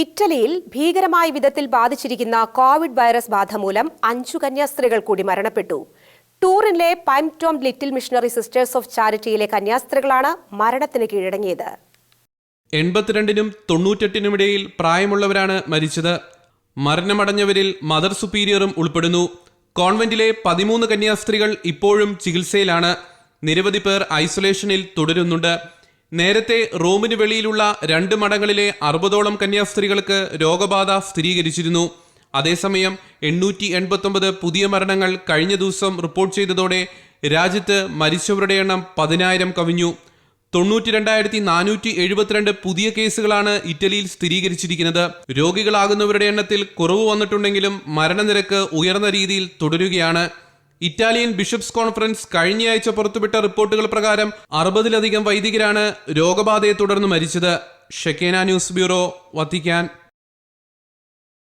ഇറ്റലിയിൽ ഭീകരമായ വിധത്തിൽ ബാധിച്ചിരിക്കുന്ന കോവിഡ് വൈറസ് ബാധ മൂലം അഞ്ചു കന്യാസ്ത്രീകൾ കൂടി മരണപ്പെട്ടു. ടൂറിനിലെ പൈം ടോം ലിറ്റിൽ മിഷണറി സിസ്റ്റേഴ്സ് ഓഫ് ചാരിറ്റിയിലെ കന്യാസ്ത്രീകളാണ് മരണത്തിന് കീഴടങ്ങിയത്. എൺപത്തിരണ്ടിനും തൊണ്ണൂറ്റെട്ടിനുമിടയിൽ പ്രായമുള്ളവരാണ് മരിച്ചത്. മരണമടഞ്ഞവരിൽ മദർ സുപ്പീരിയറും ഉൾപ്പെടുന്നു. കോൺവെന്റിലെ പതിമൂന്ന് കന്യാസ്ത്രീകൾ ഇപ്പോഴും ചികിത്സയിലാണ്. നിരവധി പേർ ഐസൊലേഷനിൽ തുടരുന്നുണ്ട്. നേരത്തെ റോമിന് വെളിയിലുള്ള രണ്ട് മഠങ്ങളിലെ അറുപതോളം കന്യാസ്ത്രീകൾക്ക് രോഗബാധ സ്ഥിരീകരിച്ചിരുന്നു. അതേസമയം എണ്ണൂറ്റി എൺപത്തൊമ്പത് പുതിയ മരണങ്ങൾ കഴിഞ്ഞ ദിവസം റിപ്പോർട്ട് ചെയ്തതോടെ രാജ്യത്ത് മരിച്ചവരുടെ എണ്ണം പതിനായിരം കവിഞ്ഞു. തൊണ്ണൂറ്റി രണ്ടായിരത്തി നാനൂറ്റി എഴുപത്തിരണ്ട് പുതിയ കേസുകളാണ് ഇറ്റലിയിൽ സ്ഥിരീകരിച്ചിരിക്കുന്നത്. രോഗികളാകുന്നവരുടെ എണ്ണത്തിൽ കുറവ് വന്നിട്ടുണ്ടെങ്കിലും മരണനിരക്ക് ഉയർന്ന രീതിയിൽ തുടരുകയാണ്. ഇറ്റാലിയൻ ബിഷപ്സ് കോൺഫറൻസ് കഴിഞ്ഞയാഴ്ച പുറത്തുവിട്ട റിപ്പോർട്ടുകൾ പ്രകാരം അറുപതിലധികം വൈദികരാണ് രോഗബാധയെ തുടർന്ന് മരിച്ചത്. Shekinah news bureau Vatican.